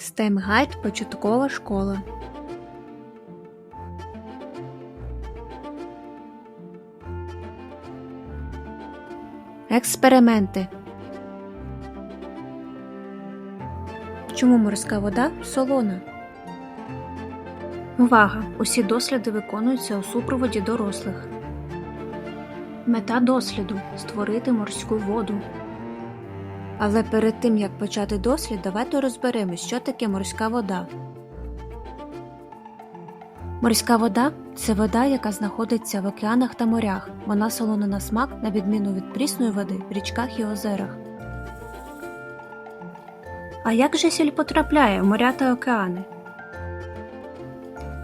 Стемгайд початкова школа. Експерименти. Чому морська вода солона? Увага! Усі досліди виконуються у супроводі дорослих. Мета досліду створити морську воду. Але перед тим як почати дослід, давайте розберемось, що таке морська вода. Морська вода це вода, яка знаходиться в океанах та морях. Вона солона на смак, на відміну від прісної води в річках і озерах. А як же сіль потрапляє в моря та океани?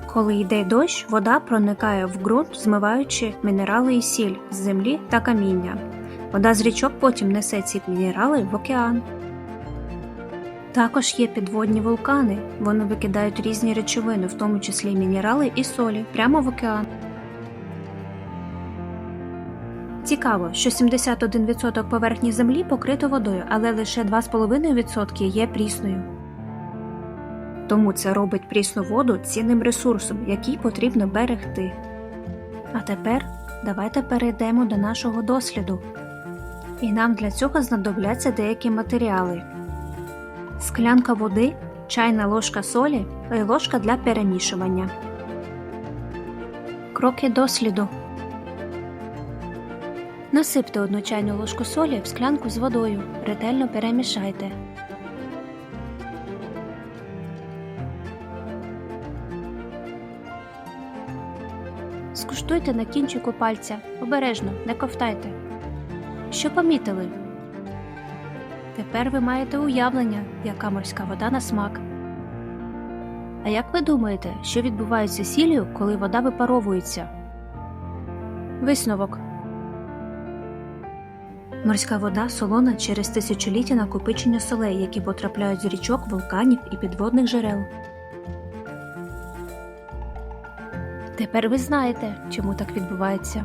Коли йде дощ, вода проникає в ґрунт, змиваючи мінерали і сіль з землі та каміння. Вода з річок потім несе ці мінерали в океан. Також є підводні вулкани. Вони викидають різні речовини, в тому числі мінерали і солі, прямо в океан. Цікаво, що 71% поверхні землі покрито водою, але лише 2,5% є прісною. Тому це робить прісну воду цінним ресурсом, який потрібно берегти. А тепер давайте перейдемо до нашого досліду. І нам для цього знадобляться деякі матеріали: склянка води, чайна ложка солі і ложка для перемішування. Кроки досліду. Насипте одну чайну ложку солі в склянку з водою. Ретельно перемішайте. Скуштуйте на кінчику пальця. Обережно, не ковтайте. Що помітили? Тепер ви маєте уявлення, яка морська вода на смак. А як ви думаєте, що відбувається сіллю, коли вода випаровується? Висновок. Морська вода солона через тисячоліття накопичення солей, які потрапляють з річок, вулканів і підводних джерел. Тепер ви знаєте, чому так відбувається.